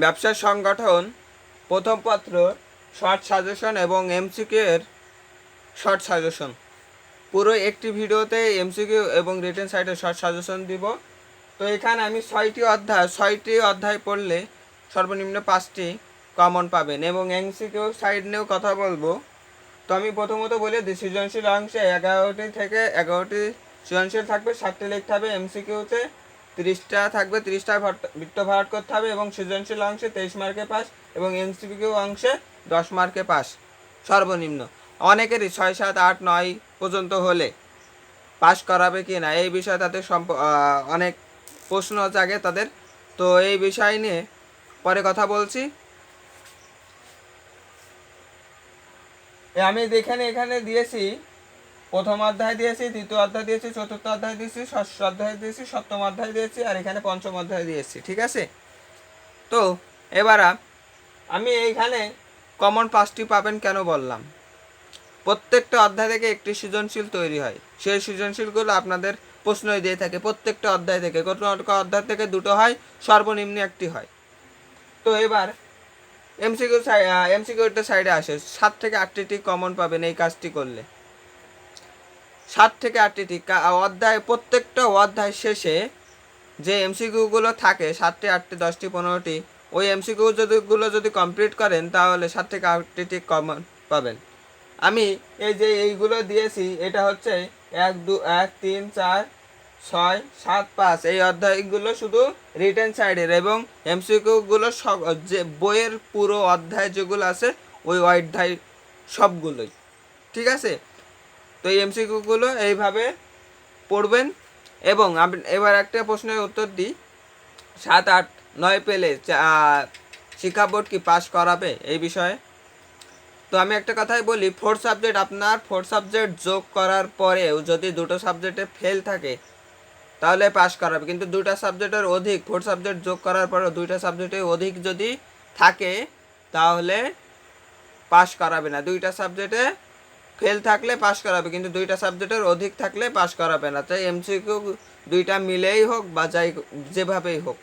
ব্যবসার সংগঠন, প্রথম পত্র, শর্ট সাজেশন এবং এমসিকিউ এর শর্ট সাজেশন। পুরো একটি ভিডিওতে এমসিকিউ এবং রিটেন সাইডে শর্ট সাজেশন দিব। তো এখানে আমি ছয়টি অধ্যায় ছয়টি অধ্যায় পড়লে সর্বনিম্ন পাঁচটি কমন পাবেন এবং এমসিকিউ সাইড নিয়েও কথা বলব। তো আমি প্রথমত বলি, সৃজনশীল অংশে এগারোটি থেকে এগারোটি সৃজনশীল থাকবে, সাতটি লিখতে হবে এমসিকিউতে। তিরিশটা থাকবে, তিরিশটা বৃত্ত ভাট করতে হবে এবং সৃজনশীল অংশে তেইশ মার্কে পাস এবং এমসিকিউ অংশে দশ মার্কে পাস। সর্বনিম্ন। অনেকেরই ছয়, সাত, আট, নয় পর্যন্ত হলে পাস করাবে কি না, এই বিষয়ে তাদের সম্প অনেক প্রশ্ন জাগে তাদের। তো এই বিষয় নিয়ে পরে কথা বলছি। আমি এখানে এখানে দিয়েছি প্রথম অধ্যায় দিয়েছি, দ্বিতীয় অধ্যায় দিয়েছি, চতুর্থ অধ্যায় দিয়েছি, ষষ্ঠ অধ্যায় দিয়েছি, সপ্তম অধ্যায় দিয়েছি, আর এখানে পঞ্চম অধ্যায় দিয়েছি, ঠিক আছে? তো, এবার আমি এইখানে কমন পাঁচটি পাবেন কেন বললাম? প্রত্যেকটা অধ্যায় থেকে একটি সৃজনশীল তৈরি হয়। সেই সৃজনশীলগুলো আপনাদের প্রশ্নই দিয়ে থাকে, প্রত্যেকটা অধ্যায় থেকে। কোনো অধ্যায় থেকে দুটো হয়, সর্বনিম্ন একটি হয়। তো এবার, এমসিকিউ এমসিকিউটা সাইডে আসে। সাত থেকে আটটি কমন পাবেন এই কাজটি করলে। সাত থেকে আটটি অধ্যায়, প্রত্যেকটা অধ্যায় শেষে যে এমসিকিউগুলো থাকে, সাতটি, আটটি, দশটি, পনেরোটি, ওই এমসিকিউ যদিগুলো যদি কমপ্লিট করেন, তাহলে সাত থেকে আটটি টিক কমন পাবেন। আমি এই যে এইগুলো দিয়েছি, এটা হচ্ছে এক, দু, এক, তিন, চার, ছয়, সাত, পাঁচ। এই অধ্যায়গুলো শুধু রিটেন সাইডের এবং এমসিকিউগুলো সব, যে বইয়ের পুরো অধ্যায় যেগুলো আছে, ওই অধ্যায় সবগুলোই। ঠিক আছে? তো এই এমসিকিউগুলো এইভাবে পড়বেন এবং এবার একটা প্রশ্নের উত্তর দিই। সাত আট নয় পেলে শিক্ষা বোর্ড কি পাস করাবে এই বিষয়ে? তো আমি একটা কথাই বলি ফোর সাবজেক্ট আপনার ফোর সাবজেক্ট যোগ করার পরেও যদি দুটো সাবজেক্টে ফেল থাকে, তাহলে পাস করাবে। কিন্তু দুইটা সাবজেক্টের অধিক ফোর সাবজেক্ট যোগ করার পরেও দুইটা সাবজেক্টের অধিক যদি থাকে, তাহলে পাস করাবে না। দুইটা সাবজেক্টে ফেল থাকলে পাস করাবে, কিন্তু দুইটা সাবজেক্টের অধিক থাকলে পাস করাবে না। তাই এমসিকিউ দুইটা মিলেই হোক বা যাই যেভাবেই হোক।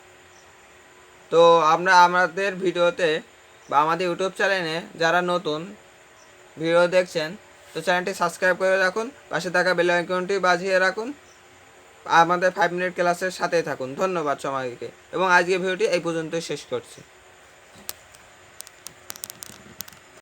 তো আমরা, আমাদের ভিডিওতে বা আমাদের ইউটিউব চ্যানেলে যারা নতুন ভিডিও দেখছেন, তো চ্যানেলটি সাবস্ক্রাইব করে রাখুন, পাশে থাকা বেল আইকনটি বাজিয়ে রাখুন, আমাদের ফাইভ মিনিট ক্লাসের সাথেই থাকুন। ধন্যবাদ সবাইকে। এবং আজকে ভিডিওটি এই পর্যন্তই শেষ করছি।